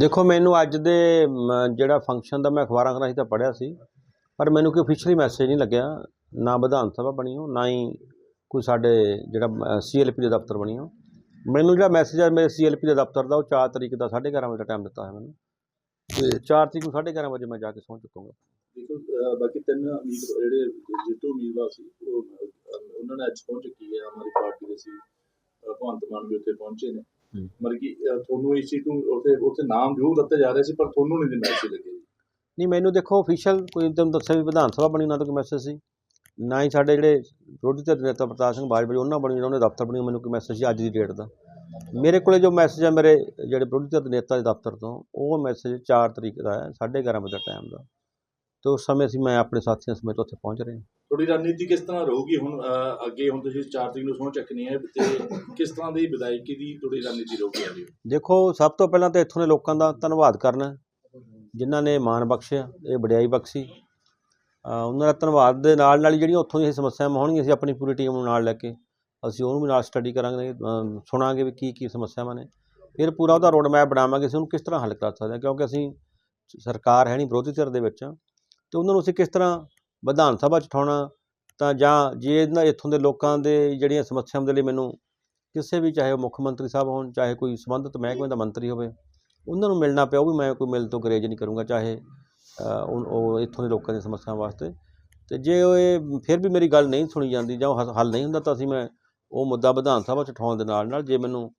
ਦੇਖੋ, ਮੈਨੂੰ ਅੱਜ ਦੇ ਜਿਹੜਾ ਫੰਕਸ਼ਨ ਦਾ ਮੈਂ ਅਖਬਾਰਾਂ ਰਾਹੀਂ ਤਾਂ ਪੜ੍ਹਿਆ ਸੀ, ਪਰ ਮੈਨੂੰ ਕੋਈ ਅਫੀਸ਼ੀਅਲੀ ਮੈਸੇਜ ਨਹੀਂ ਲੱਗਿਆ। ਨਾ ਵਿਧਾਨ ਸਭਾ ਬਣੀ ਹੋ, ਨਾ ਹੀ ਕੋਈ ਸਾਡੇ ਜਿਹੜਾ ਸੀਐਲਪੀ ਦੇ ਦਫ਼ਤਰ ਬਣੀ ਹੋ। ਮੈਨੂੰ ਜਿਹੜਾ ਮੈਸੇਜ ਆ ਮੇਰੇ ਸੀਐਲਪੀ ਦੇ ਦਫ਼ਤਰ ਦਾ, ਉਹ 4 ਤਰੀਕ ਦਾ 11:30 ਵਜੇ ਦਾ ਟਾਈਮ ਦਿੱਤਾ ਹੈ ਮੈਨੂੰ। ਤੇ 4 ਤਰੀਕ ਨੂੰ 11:30 ਵਜੇ ਮੈਂ ਜਾ ਕੇ ਪਹੁੰਚ ਚੁੱਕਾਂਗਾ ਦੇਖੋ ਬਾਕੀ ਤਿੰਨ ਉਮੀਦ, ਜਿਹੜੇ ਜਿੱਤੂ ਉਮੀਦਵਾਰ ਸੀ ਉਹਨਾਂ ਨੇ ਅੱਜ ਪਹੁੰਚ ਚੁੱਕੀ ਹੈ। ਹਮਾਰੀ ਪਾਰਟੀ ਦੇ ਸੀ ਭਗਵੰਤ ਮਾਨ ਵੀ ਉੱਥੇ ਪਹੁੰਚੇ ਨੇ। ਮਤਲਬ ਕਿ ਤੁਹਾਨੂੰ ਇਸ ਚੀਜ਼ ਨੂੰ ਉੱਥੇ ਉੱਥੇ ਨਾਮ ਜ਼ਰੂਰ ਦਿੱਤੇ ਜਾ ਰਹੇ ਸੀ ਪਰ ਤੁਹਾਨੂੰ ਨਹੀਂ ਮੈਸੇਜ ਲੱਗੇ। ਨਹੀਂ ਮੈਨੂੰ ਦੇਖੋ ਅਫੀਸ਼ੀਅਲ ਕੋਈ ਤੁਹਾਨੂੰ ਦੱਸਿਆ ਵੀ ਵਿਧਾਨ ਸਭਾ ਬਣੀ ਉਹਨਾਂ ਤੋਂ ਕੋਈ ਮੈਸੇਜ ਸੀ। ਨਾ ਹੀ ਸਾਡੇ ਜਿਹੜੇ ਵਿਰੋਧੀ ਧਿਰ ਦੇ ਨੇਤਾ ਪ੍ਰਤਾਪ ਸਿੰਘ ਬਾਜਵਾ ਉਹਨਾਂ ਬਣੀ ਉਹਨਾਂ ਦੇ ਦਫ਼ਤਰ ਬਣੀ ਮੈਨੂੰ ਕੋਈ ਮੈਸੇਜ ਸੀ ਅੱਜ ਦੀ ਡੇਟ ਦਾ। ਮੇਰੇ ਕੋਲੇ ਜੋ ਮੈਸੇਜ ਹੈ ਮੇਰੇ ਜਿਹੜੇ ਵਿਰੋਧੀ ਧਿਰ ਦੇ ਨੇਤਾ ਦੇ ਦਫ਼ਤਰ ਤੋਂ ਉਹ ਮੈਸੇਜ 4 ਤਰੀਕ ਦਾ ਹੈ 11:30 ਵਜੇ ਦਾ ਟਾਈਮ ਦਾ। ਤੇ ਉਸ ਸਮੇਂ ਅਸੀਂ ਮੈਂ ਆਪਣੇ ਸਾਥੀਆਂ ਸਮੇਤ ਉੱਥੇ ਪਹੁੰਚ ਰਹੇ ਹਾਂ। ਤੁਹਾਡੀ ਰਣਨੀਤੀ ਕਿਸ ਤਰ੍ਹਾਂ ਰਹੂਗੀ ਹੁਣ ਅੱਗੇ ਹੁਣ ਤੁਸੀਂ 4 ਤਰੀਕ ਨੂੰ ਸਹੁੰ ਚੱਕਣੀ ਹੈ ਤੇ ਕਿਸ ਤਰ੍ਹਾਂ ਦੀ ਵਿਦਾਇਕੀ ਦੀ ਤੁਹਾਡੀ ਰਣਨੀਤੀ ਰਹੂਗੀ ਅੱਗੇ ਦੇਖੋ ਸਭ ਤੋਂ ਪਹਿਲਾਂ ਤਾਂ ਇੱਥੋਂ ਦੇ ਲੋਕਾਂ ਦਾ ਧੰਨਵਾਦ ਕਰਨਾ ਹੈ, ਜਿਨ੍ਹਾਂ ਨੇ ਮਾਣ ਬਖਸ਼ਿਆ ਇਹ ਵਡਿਆਈ ਬਖਸ਼ੀ। ਉਹਨਾਂ ਦਾ ਧੰਨਵਾਦ ਦੇ ਨਾਲ ਨਾਲ ਹੀ ਜਿਹੜੀਆਂ ਉੱਥੋਂ ਦੀਆਂ ਸਮੱਸਿਆਵਾਂ ਹੋਣਗੀਆਂ ਅਸੀਂ ਆਪਣੀ ਪੂਰੀ ਟੀਮ ਨੂੰ ਨਾਲ ਲੈ ਕੇ ਅਸੀਂ ਉਹਨੂੰ ਵੀ ਨਾਲ ਸਟੱਡੀ ਕਰਾਂਗੇ ਸੁਣਾਂਗੇ ਵੀ ਕੀ ਕੀ ਸਮੱਸਿਆਵਾਂ ਨੇ। ਫਿਰ ਪੂਰਾ ਉਹਦਾ ਰੋਡ ਮੈਪ ਬਣਾਵਾਂਗੇ ਅਸੀਂ ਉਹਨੂੰ ਕਿਸ ਤਰ੍ਹਾਂ ਹੱਲ ਕਰ ਸਕਦੇ ਹਾਂ ਕਿਉਂਕਿ ਅਸੀਂ ਸਰਕਾਰ ਹੈ ਨਹੀਂ ਵਿਰੋਧੀ ਧਿਰ ਦੇ ਵਿੱਚ ਹਾਂ। ਤੇ ਉਹਨਾਂ ਨੂੰ ਅਸੀਂ ਕਿਸ ਤਰ੍ਹਾਂ ਵਿਧਾਨ ਸਭਾ 'ਚ ਉਠਾਉਣਾ, ਤਾਂ ਜਾਂ ਜੇ ਇਹਨਾਂ ਇੱਥੋਂ ਦੇ ਲੋਕਾਂ ਦੇ ਜਿਹੜੀਆਂ ਸਮੱਸਿਆਵਾਂ ਦੇ ਲਈ ਮੈਨੂੰ ਕਿਸੇ ਵੀ ਚਾਹੇ ਉਹ ਮੁੱਖ ਮੰਤਰੀ ਸਾਹਿਬ ਹੋਣ, ਚਾਹੇ ਕੋਈ ਸੰਬੰਧਿਤ ਮਹਿਕਮੇ ਦਾ ਮੰਤਰੀ ਹੋਵੇ, ਉਹਨਾਂ ਨੂੰ ਮਿਲਣਾ ਪਿਆ ਉਹ ਵੀ ਮੈਂ ਕੋਈ ਮਿਲ ਤੋਂ ਗਰੇਜ ਨਹੀਂ ਕਰੂੰਗਾ, ਚਾਹੇ ਉਹ ਉਹ ਇੱਥੋਂ ਦੇ ਲੋਕਾਂ ਦੀਆਂ ਸਮੱਸਿਆਵਾਂ ਵਾਸਤੇ। ਤੇ ਜੇ ਉਹ ਇਹ ਫਿਰ ਵੀ ਮੇਰੀ ਗੱਲ ਨਹੀਂ ਸੁਣੀ ਜਾਂਦੀ ਜਾਂ ਉਹ ਹੱਲ- ਹੱਲ ਨਹੀਂ ਹੁੰਦਾ, ਤਾਂ ਅਸੀਂ ਮੈਂ ਉਹ ਮੁੱਦਾ ਵਿਧਾਨ ਸਭਾ 'ਚ ਉਠਾਉਣ ਦੇ ਨਾਲ ਨਾਲ ਜੇ ਮੈਨੂੰ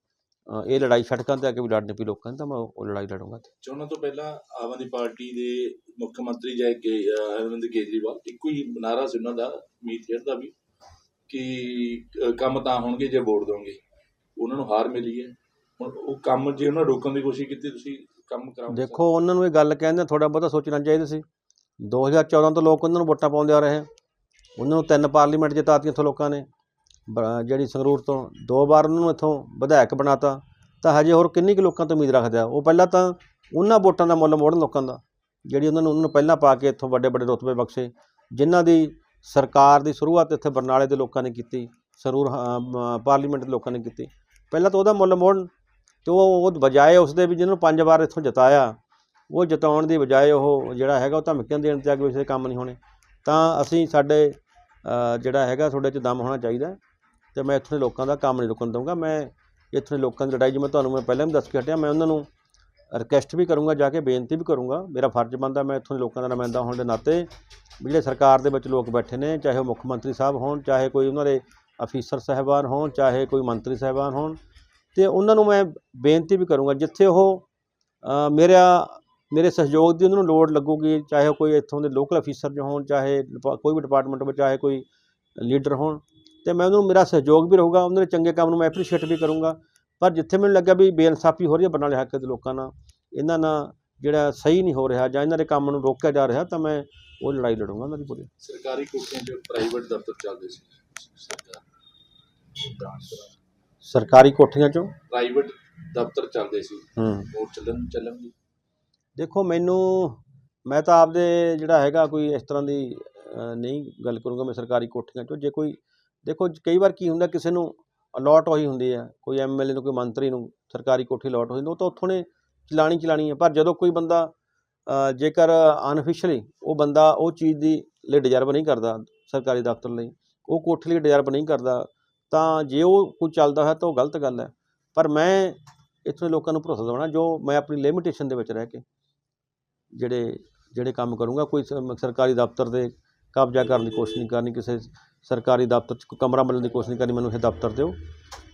ਇਹ ਲੜਾਈ ਸੜਕਾਂ ਤੇ ਆ ਕੇ ਵੀ ਲੜਨੀ ਪਈ ਲੋਕਾਂ ਦੀ ਤਾਂ ਮੈਂ ਉਹ ਲੜਾਈ ਲੜੂੰਗਾ ਚੋਣਾਂ ਤੋਂ ਪਹਿਲਾਂ ਆਮ ਆਦਮੀ ਪਾਰਟੀ ਦੇ ਮੁੱਖ ਮੰਤਰੀ ਜੈ ਕੇ ਅਰਵਿੰਦ ਕੇਜਰੀਵਾਲ ਇੱਕੋ ਹੀ ਨਾਰਾ ਸੀ ਉਹਨਾਂ ਦਾ ਮੀਤ ਹੇਰ ਦਾ ਵੀ ਕਿ ਕੰਮ ਤਾਂ ਹੋਣਗੇ ਜੇ ਵੋਟ ਦੋਗੇ। ਉਹਨਾਂ ਨੂੰ ਹਾਰ ਮਿਲੀ ਹੈ। ਹੁਣ ਉਹ ਕੰਮ ਜੇ ਉਹਨਾਂ ਰੋਕਣ ਦੀ ਕੋਸ਼ਿਸ਼ ਕੀਤੀ ਤੁਸੀਂ ਕੰਮ ਕਰਾਓ। ਦੇਖੋ ਉਹਨਾਂ ਨੂੰ ਇਹ ਗੱਲ ਕਹਿੰਦੇ ਥੋੜਾ ਬਹੁਤਾ ਸੋਚਣਾ ਚਾਹੀਦਾ ਸੀ। 2014 ਤੋਂ ਲੋਕ ਉਹਨਾਂ ਨੂੰ ਵੋਟਾਂ ਪਾਉਂਦੇ ਆ ਰਹੇ ਉਹਨਾਂ ਨੂੰ ਤਿੰਨ ਪਾਰਲੀਮੈਂਟ ਜਿਤਾਤੀਆਂ ਇੱਥੋਂ ਲੋਕਾਂ ਨੇ। ਜਿਹੜੀ ਸੰਗਰੂਰ ਤੋਂ ਦੋ ਵਾਰ ਉਹਨਾਂ ਨੂੰ ਇੱਥੋਂ ਵਿਧਾਇਕ ਬਣਾਤਾ ਤਾਂ ਹਜੇ ਹੋਰ ਕਿੰਨੀ ਕੁ ਲੋਕਾਂ ਤੋਂ ਉਮੀਦ ਰੱਖਦੇ ਆ? ਉਹ ਪਹਿਲਾਂ ਤਾਂ ਉਹਨਾਂ ਵੋਟਾਂ ਦਾ ਮੁੱਲ ਮੋੜਨ ਲੋਕਾਂ ਦਾ ਜਿਹੜੀ ਉਹਨਾਂ ਨੂੰ ਉਹਨਾਂ ਨੂੰ ਪਹਿਲਾਂ ਪਾ ਕੇ ਇੱਥੋਂ ਵੱਡੇ ਵੱਡੇ ਰੁਤਬੇ ਬਖਸ਼ੇ ਜਿਨ੍ਹਾਂ ਦੀ ਸਰਕਾਰ ਦੀ ਸ਼ੁਰੂਆਤ ਇੱਥੇ ਬਰਨਾਲੇ ਦੇ ਲੋਕਾਂ ਨੇ ਕੀਤੀ ਸਰੂਰ ਅ, ਪਾਰਲੀਮੈਂਟ ਦੇ ਲੋਕਾਂ ਨੇ ਕੀਤੀ। ਪਹਿਲਾਂ ਤਾਂ ਉਹਦਾ ਮੁੱਲ ਮੋੜਨ ਤੇ ਉਹ ਉਹ ਬਜਾਏ ਉਸ ਦੇ ਵੀ ਜਿਹਨੂੰ ਪੰਜ ਵਾਰ ਇੱਥੋਂ ਜਿਤਾਇਆ ਉਹ ਜਿਤਾਉਣ ਦੀ ਬਜਾਏ ਉਹ ਜਿਹੜਾ ਹੈਗਾ ਉਹ ਧਮਕੀਆਂ ਦੇਣ ਤੇ ਆ ਕੇ ਕਿਸੇ ਦੇ ਕੰਮ ਨਹੀਂ ਹੋਣੇ। ਤਾਂ ਅਸੀਂ ਸਾਡੇ ਜਿਹੜਾ ਹੈਗਾ ਤੁਹਾਡੇ 'ਚ ਦਮ ਹੋਣਾ ਚਾਹੀਦਾ। ਤੇ ਮੈਂ ਇੱਥੋਂ ਦੇ ਲੋਕਾਂ ਦਾ ਕੰਮ ਨਹੀਂ ਰੁਕਣ ਦਊਂਗਾ। ਮੈਂ ਇੱਥੋਂ ਦੇ ਲੋਕਾਂ ਦੀ ਲੜਾਈ, ਜਿਵੇਂ ਤੁਹਾਨੂੰ ਮੈਂ ਪਹਿਲਾਂ ਵੀ ਦੱਸ ਕੇ ਹਟਿਆ, ਮੈਂ ਉਹਨਾਂ ਨੂੰ ਰਿਕਵੈਸਟ ਵੀ ਕਰੂੰਗਾ, ਜਾ ਕੇ ਬੇਨਤੀ ਵੀ ਕਰੂੰਗਾ। ਮੇਰਾ ਫਰਜ਼ ਬਣਦਾ ਮੈਂ ਇੱਥੋਂ ਦੇ ਲੋਕਾਂ ਦਾ ਨੁਮਾਇੰਦਾ ਹੋਣ ਦੇ ਨਾਤੇ ਵੀ ਜਿਹੜੇ ਸਰਕਾਰ ਦੇ ਵਿੱਚ ਲੋਕ ਬੈਠੇ ਨੇ, ਚਾਹੇ ਉਹ ਮੁੱਖ ਮੰਤਰੀ ਸਾਹਿਬ ਹੋਣ, ਚਾਹੇ ਕੋਈ ਉਹਨਾਂ ਦੇ ਅਫੀਸਰ ਸਾਹਿਬਾਨ ਹੋਣ, ਚਾਹੇ ਕੋਈ ਮੰਤਰੀ ਸਾਹਿਬਾਨ ਹੋਣ, ਤੇ ਉਹਨਾਂ ਨੂੰ ਮੈਂ ਬੇਨਤੀ ਵੀ ਕਰੂੰਗਾ, ਜਿੱਥੇ ਉਹ ਮੇਰਾ, ਮੇਰੇ ਸਹਿਯੋਗ ਦੀ ਉਹਨਾਂ ਨੂੰ ਲੋੜ ਲੱਗੂਗੀ, ਚਾਹੇ ਉਹ ਕੋਈ ਇੱਥੋਂ ਦੇ ਲੋਕਲ ਅਫੀਸਰ ਜੋ ਹੋਣ, ਚਾਹੇ ਡਿਪਾ- ਕੋਈ ਵੀ ਡਿਪਾਰਟਮੈਂਟ ਵਿੱਚ, ਚਾਹੇ ਕੋਈ ਲੀਡਰ ਹੋਣ। ਤੇ ਮੈਂ ਉਹਨਾਂ ਨੂੰ ਮੇਰਾ ਸਹਿਯੋਗ ਵੀ ਰਹੂਗਾ ਉਹਨਾਂ ਦੇ ਚੰਗੇ ਕੰਮ ਨੂੰ ਮੈਂ ਐਪਰੀਸ਼ੀਏਟ ਵੀ ਕਰੂੰਗਾ। ਪਰ ਜਿੱਥੇ ਮੈਨੂੰ ਲੱਗਿਆ ਵੀ ਬੇਇਨਸਾਫੀ ਹੋ ਰਹੀ ਹੈ ਬਰਨਾਲੇ ਹਲਕੇ ਦੇ ਲੋਕਾਂ ਨਾਲ ਇਹਨਾਂ ਨਾਲ ਜਿਹੜਾ ਸਹੀ ਨਹੀਂ ਹੋ ਰਿਹਾ ਜਾਂ ਇਹਨਾਂ ਦੇ ਕੰਮ ਨੂੰ ਰੋਕਿਆ ਜਾ ਰਿਹਾ ਤਾਂ ਮੈਂ ਉਹ ਲੜਾਈ ਲੜੂੰਗਾ ਉਹਨਾਂ ਦੀ ਪੂਰੀ। ਸਰਕਾਰੀ ਕੋਠੀਆਂ 'ਚ ਪ੍ਰਾਈਵੇਟ ਦਫ਼ਤਰ ਚੱਲਦੇ ਸੀ ਸਰਕਾਰ ਕੋਠੀਆਂ 'ਚੋਂ? ਪ੍ਰਾਈਵੇਟ ਦਫ਼ਤਰ ਚੱਲਦੇ ਸੀ। ਹੂੰ। ਵੋਟ ਚੱਲਣ ਚੱਲਣਗੇ ਦੇਖੋ ਮੈਨੂੰ ਮੈਂ ਤਾਂ ਆਪਦੇ ਜਿਹੜਾ ਹੈਗਾ ਕੋਈ ਇਸ ਤਰ੍ਹਾਂ ਦੀ ਨਹੀਂ ਗੱਲ ਕਰੂੰਗਾ ਮੈਂ ਸਰਕਾਰੀ ਕੋਠੀਆਂ 'ਚੋਂ। ਜੇ ਕੋਈ ਦੇਖੋ ਕਈ ਵਾਰ ਕੀ ਹੁੰਦਾ ਕਿਸੇ ਨੂੰ ਅਲੋਟ ਹੋਈ ਹੁੰਦੀ ਹੈ, ਕੋਈ ਐਮਐਲਏ ਨੂੰ, ਕੋਈ ਮੰਤਰੀ ਨੂੰ, ਸਰਕਾਰੀ ਕੋਠੀ ਅਲੋਟ ਹੋਈ ਹੁੰਦੀ, ਉਹ ਤਾਂ ਉੱਥੋਂ ਨੇ ਚਲਾਣੀ ਚਲਾਣੀ ਹੈ, ਪਰ ਜਦੋਂ ਕੋਈ ਬੰਦਾ ਜੇਕਰ ਅਨਅਫੀਸ਼ੀਅਲੀ ਉਹ ਬੰਦਾ ਉਹ ਚੀਜ਼ ਦੀ ਲਈ ਡਿਜ਼ਰਵ ਨਹੀਂ ਕਰਦਾ ਸਰਕਾਰੀ ਦਫ਼ਤਰ ਲਈ, ਉਹ ਕੋਠੀ ਲਈ ਡਿਜ਼ਰਵ ਨਹੀਂ ਕਰਦਾ, ਤਾਂ ਜੇ ਉਹ ਕੋਈ ਚੱਲਦਾ ਹੈ ਤਾਂ ਉਹ ਗਲਤ ਗੱਲ ਹੈ। ਪਰ ਮੈਂ ਇੱਥੋਂ ਦੇ ਲੋਕਾਂ ਨੂੰ ਭਰੋਸਾ ਦਿਵਾਉਣਾ, ਜੋ ਮੈਂ ਆਪਣੀ ਲਿਮਿਟੇਸ਼ਨ ਦੇ ਵਿੱਚ ਰਹਿ ਕੇ ਜਿਹੜੇ ਜਿਹੜੇ ਕੰਮ ਕਰੂੰਗਾ, ਕੋਈ ਸਰਕਾਰੀ ਦਫ਼ਤਰ ਦੇ ਕਬਜ਼ਾ ਕਰਨ ਦੀ ਕੋਸ਼ਿਸ਼ ਨਹੀਂ ਕਰਨੀ, ਕਿਸੇ ਸਰਕਾਰੀ ਦਫ਼ਤਰ 'ਚ ਕੋਈ ਕਮਰਾ ਮਿਲਣ ਦੀ ਕੋਸ਼ਿਸ਼ ਨਹੀਂ ਕਰਨੀ, ਮੈਨੂੰ ਇਹ ਦਫ਼ਤਰ ਦਿਓ।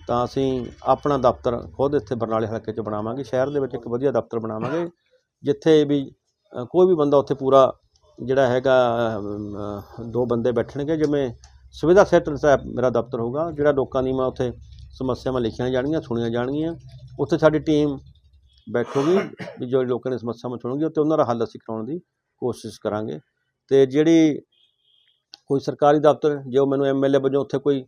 ਤਾਂ ਅਸੀਂ ਆਪਣਾ ਦਫ਼ਤਰ ਖੁਦ ਇੱਥੇ ਬਰਨਾਲੇ ਹਲਕੇ 'ਚ ਬਣਾਵਾਂਗੇ। ਸ਼ਹਿਰ ਦੇ ਵਿੱਚ ਇੱਕ ਵਧੀਆ ਦਫ਼ਤਰ ਬਣਾਵਾਂਗੇ, ਜਿੱਥੇ ਵੀ ਕੋਈ ਵੀ ਬੰਦਾ ਉੱਥੇ ਪੂਰਾ ਜਿਹੜਾ ਹੈਗਾ ਦੋ ਬੰਦੇ ਬੈਠਣਗੇ, ਜਿਵੇਂ ਸੁਵਿਧਾ ਸੈਂਟਰ ਸਾਹਿਬ ਮੇਰਾ ਦਫ਼ਤਰ ਹੋਊਗਾ, ਜਿਹੜਾ ਲੋਕਾਂ ਦੀ ਮੈਂ ਉੱਥੇ ਸਮੱਸਿਆਵਾਂ ਲਿਖੀਆਂ ਜਾਣਗੀਆਂ, ਸੁਣੀਆਂ ਜਾਣਗੀਆਂ। ਉੱਥੇ ਸਾਡੀ ਟੀਮ ਬੈਠੂਗੀ, ਵੀ ਜੋ ਲੋਕਾਂ ਦੀ ਸਮੱਸਿਆਵਾਂ ਸੁਣੂਗੀ ਤੇ ਉਹਨਾਂ ਦਾ ਹੱਲ ਅਸੀਂ ਕਰਾਉਣ ਦੀ ਕੋਸ਼ਿਸ਼ ਕਰਾਂਗੇ। ਤੇ ਜਿਹੜੀ ਕੋਈ ਸਰਕਾਰੀ ਦਫ਼ਤਰ, ਜੇ ਉਹ ਮੈਨੂੰ ਐਮਐਲਏ ਵਜੋਂ ਉੱਥੇ ਕੋਈ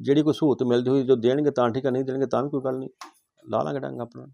ਜਿਹੜੀ ਕੋਈ ਸਹੂਲਤ ਮਿਲਦੀ ਹੋਈ ਜੋ ਦੇਣਗੇ ਤਾਂ ਠੀਕ ਹੈ, ਨਹੀਂ ਦੇਣਗੇ ਤਾਂ ਵੀ ਕੋਈ ਗੱਲ ਨਹੀਂ। ਲਾ ਲਾਂਗੇ ਡੰਗ ਆਪਣਾ।